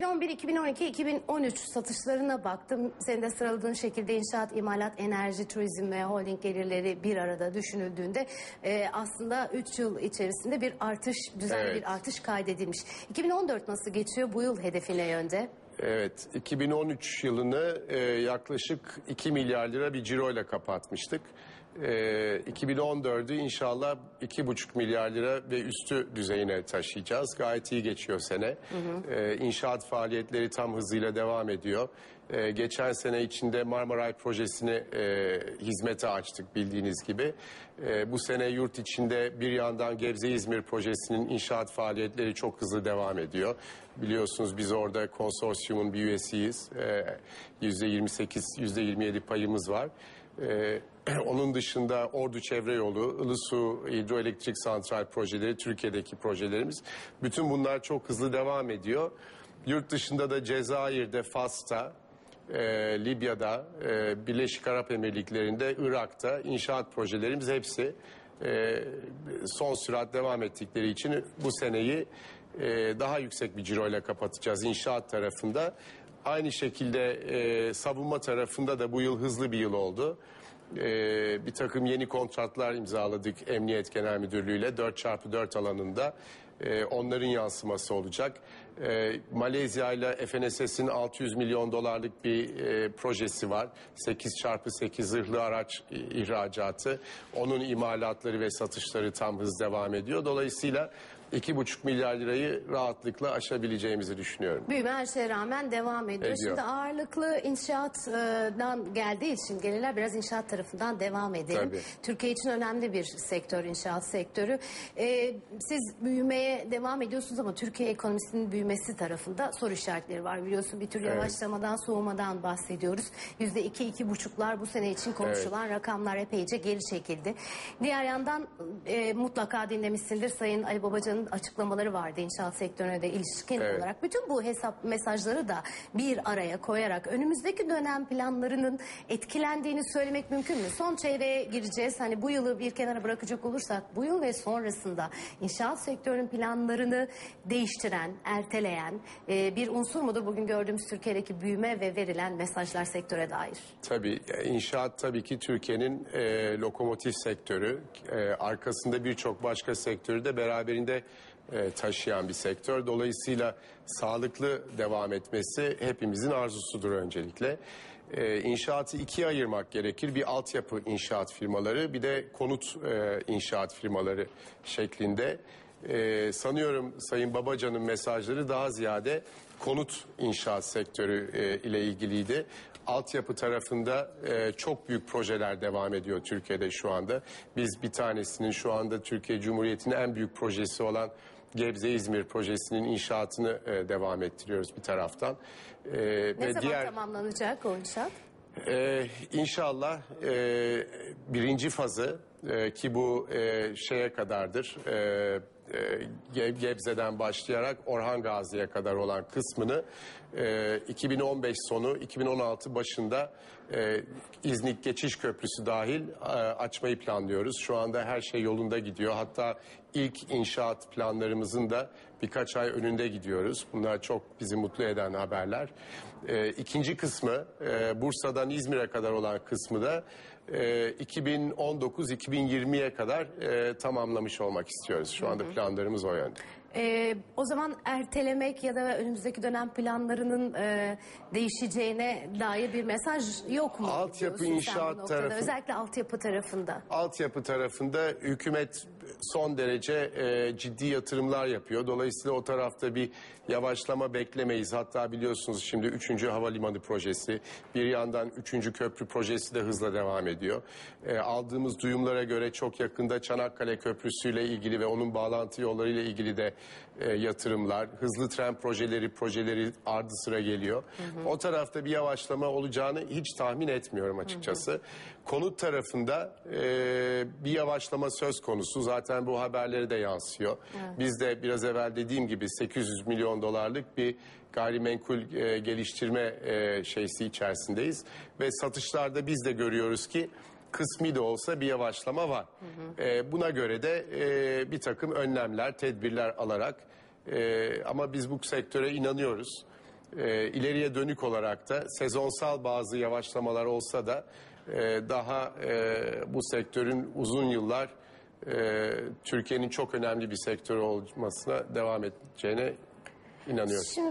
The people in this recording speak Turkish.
2011, 2012, 2013 satışlarına baktım. Senin de sıraladığın şekilde inşaat, imalat, enerji, turizm ve holding gelirleri bir arada düşünüldüğünde e, aslında 3 yıl içerisinde bir artış, düzenli Evet. bir artış kaydedilmiş. 2014 nasıl geçiyor? Bu yıl hedefine yönde. Evet, 2013 yılını e, yaklaşık 2 milyar lira bir ciroyla kapatmıştık. E, 2014'ü inşallah 2,5 milyar lira ve üstü düzeyine taşıyacağız. Gayet iyi geçiyor sene. E, inşaat faaliyetleri tam hızıyla devam ediyor. E, geçen sene içinde Marmaray projesini e, hizmete açtık bildiğiniz gibi. Bu sene yurt içinde bir yandan Gebze-İzmir projesinin inşaat faaliyetleri çok hızlı devam ediyor. Biliyorsunuz biz orada konsorsiyumun bir üyesiyiz. E, %28, %27 payımız var. E, onun dışında Ordu Çevre Yolu, Ilısu Hidroelektrik Santral projeleri, Türkiye'deki projelerimiz. Bütün bunlar çok hızlı devam ediyor. Yurt dışında da Cezayir'de, Fas'ta, e, Libya'da, e, Birleşik Arap Emirlikleri'nde, Irak'ta inşaat projelerimiz hepsi e, son sürat devam ettikleri için bu seneyi e, daha yüksek bir ciroyla kapatacağız inşaat tarafında. Aynı şekilde e, savunma tarafında da bu yıl hızlı bir yıl oldu. E, bir takım yeni kontratlar imzaladık Emniyet Genel Müdürlüğü ile 4x4 alanında. E, onların yansıması olacak. E, Malezya ile FNSS'in 600 milyon dolarlık bir e, projesi var. 8x8 zırhlı araç ihracatı. Onun imalatları ve satışları tam hız devam ediyor. Dolayısıyla 2,5 milyar lirayı rahatlıkla aşabileceğimizi düşünüyorum. Büyüme her şeye rağmen devam ediyor. Ediyor. Şimdi ağırlıklı inşaatdan geldiği için gelirler biraz inşaat tarafından devam edelim. Tabii. Türkiye için önemli bir sektör inşaat sektörü. Ee, siz büyümeye devam ediyorsunuz ama Türkiye ekonomisinin büyümesi tarafında soru işaretleri var. Biliyorsun bir tür Evet. yavaşlamadan soğumadan bahsediyoruz. Yüzde iki, iki buçuklar bu sene için konuşulan rakamlar epeyce geri çekildi. Diğer yandan e, mutlaka dinlemişsindir Sayın Ali Babacan'ın açıklamaları vardı inşaat sektörüne de ilişkin Evet. olarak. Bütün bu hesap mesajları da bir araya koyarak önümüzdeki dönem planlarının etkilendiğini söylemek mümkün mü? Son çeyreğe gireceğiz. Hani bu yılı bir kenara bırakacak olursak bu yıl ve sonrasında inşaat sektörünün planlarını değiştiren, erteleyen e, bir unsur mudur bugün gördüğümüz Türkiye'deki büyüme ve verilen mesajlar sektöre dair? Tabii inşaat tabii ki Türkiye'nin e, lokomotif sektörü. E, arkasında birçok başka sektörü de beraberinde e, taşıyan bir sektör. Dolayısıyla sağlıklı devam etmesi hepimizin arzusudur öncelikle. E, inşaatı ikiye ayırmak gerekir. Bir altyapı inşaat firmaları bir de konut e, inşaat firmaları şeklinde. E, sanıyorum Sayın Babacan'ın mesajları daha ziyade konut inşaat sektörü e, ile ilgiliydi. Altyapı tarafında e, çok büyük projeler devam ediyor Türkiye'de şu anda. Biz bir tanesinin şu anda Türkiye Cumhuriyeti'nin en büyük projesi olan Gebze İzmir projesinin inşaatını e, devam ettiriyoruz bir taraftan. E, Ne ve zaman diğer tamamlanacak o inşaat? ee, inşallah e, birinci fazı e, ki bu e, şeye kadardır. E, e, Ge- Gebze'den başlayarak Orhan Gazi'ye kadar olan kısmını e, 2015 sonu 2016 başında e, İznik Geçiş Köprüsü dahil e, açmayı planlıyoruz. Şu anda her şey yolunda gidiyor. Hatta ilk inşaat planlarımızın da birkaç ay önünde gidiyoruz. Bunlar çok bizi mutlu eden haberler. E, ikinci kısmı e, Bursa'dan İzmir'e kadar olan kısmı da e, 2019-2020'ye kadar e, tamamlamış olmak istiyoruz. Şu anda planlarımız o yönde. Ee, o zaman ertelemek ya da önümüzdeki dönem planlarının e, değişeceğine dair bir mesaj yok mu? Altyapı diyorsun sen inşaat noktada? tarafı- Özellikle altyapı tarafında. Altyapı tarafında hükümet son derece e, ciddi yatırımlar yapıyor. Dolayısıyla o tarafta bir yavaşlama beklemeyiz. Hatta biliyorsunuz şimdi 3. Havalimanı projesi, bir yandan 3. Köprü projesi de hızla devam ediyor. E, aldığımız duyumlara göre çok yakında Çanakkale Köprüsü ile ilgili ve onun bağlantı yolları ile ilgili de e, yatırımlar, hızlı tren projeleri, projeleri ardı sıra geliyor. O tarafta bir yavaşlama olacağını hiç tahmin etmiyorum açıkçası. Konut tarafında e, bir yavaşlama söz konusu. Zaten bu haberlere de yansıyor. Biz de biraz evvel dediğim gibi 800 milyon dolarlık bir gayrimenkul e, geliştirme e, şeysi içerisindeyiz. Ve satışlarda biz de görüyoruz ki kısmi de olsa bir yavaşlama var. E, buna göre de e, bir takım önlemler, tedbirler alarak e, ama biz bu sektöre inanıyoruz. e, ileriye dönük olarak da sezonsal bazı yavaşlamalar olsa da e, daha e, bu sektörün uzun yıllar e, Türkiye'nin çok önemli bir sektör olmasına devam edeceğine inanıyorum. Şimdi